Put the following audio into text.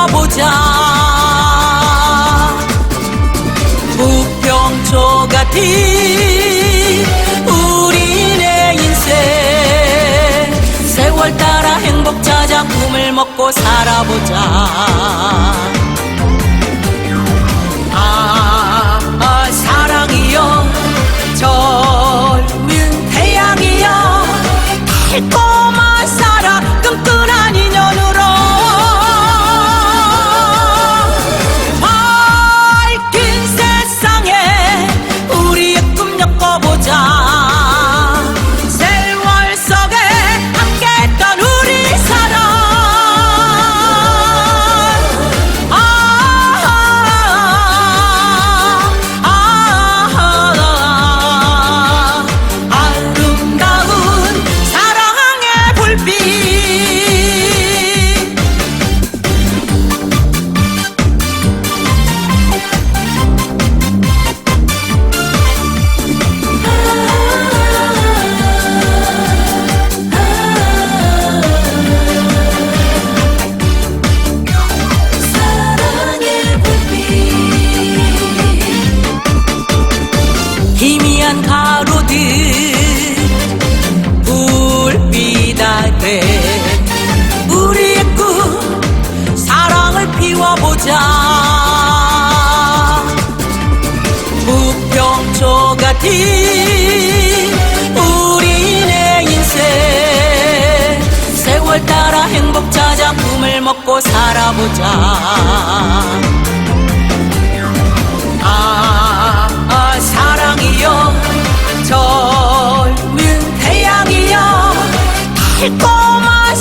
살아보자. 부평초 같은 우리네 인생. 세월 따라 행복 찾아 꿈을 먹고 살아보자 같은 우리네 인생. 세월 따라 행복 찾아 꿈을 먹고 살아보자. 아, 아 사랑이여 젊은 태양이여 달콤한